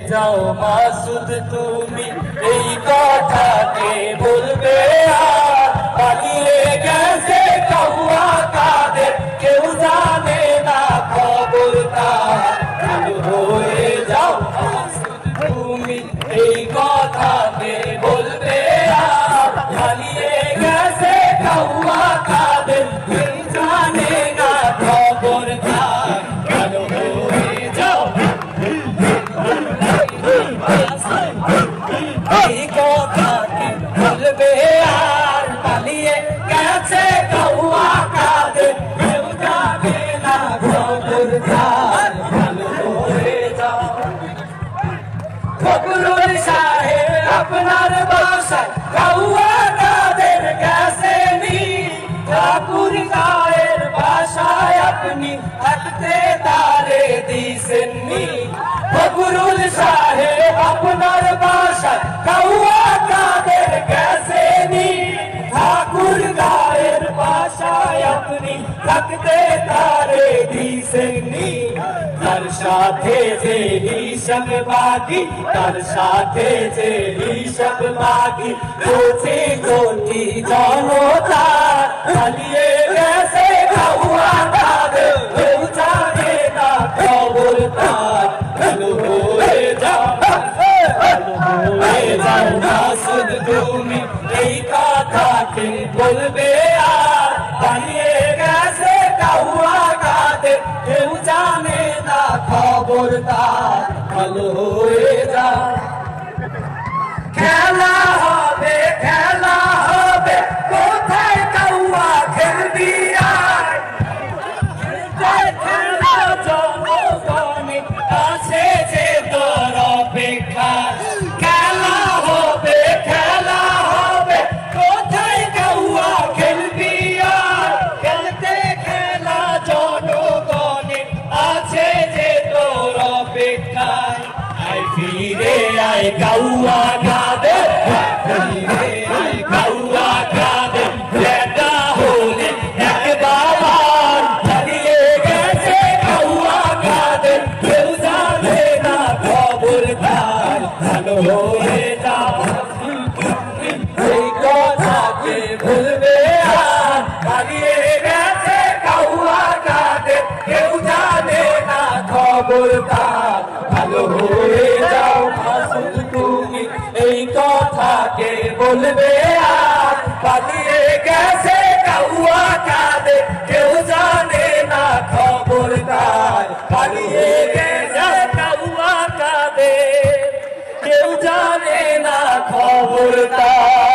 যাও মাসুদ তুমি এই কথাকে বলবে আর এই কথাকে বলবে আর পালিয়ে গেছে কৌয়া কাদের কেউ জানে না হয়ে ফকরুল সাহেব আপনার বাসায় কৌয়া কাদের গেছে নি ঠাকুর গায়ের বাসায় আপনি থাকতে তারে দিছেননি ফকরুল সাহেব আপনার বাসায় কৌয়া কাদের গেছে নি ঠাকুর গায়ের বাসায় আপনি থাকতে তারে দিছেননি তার সাথে যে হিসাব বাকি তার সাথে যে হিসাব বাকি কোটি কোটি জনতা চালিয়ে মাসুদ তুমি এই কথাকে বলবে আর? বানিয়ে গেছে কাউয়া কাদের কেউ জানে না খবর তার। ভালো হয়ে ফিরে আয় কাউয়া গাদে ফিরে বলবে, আর পালিয়ে গেছে কাউয়া কাঁদে কেউ জানে না খবর তার। পালিয়ে গেছে কাউয়া কাঁদে কেউ জানে না খবর তার।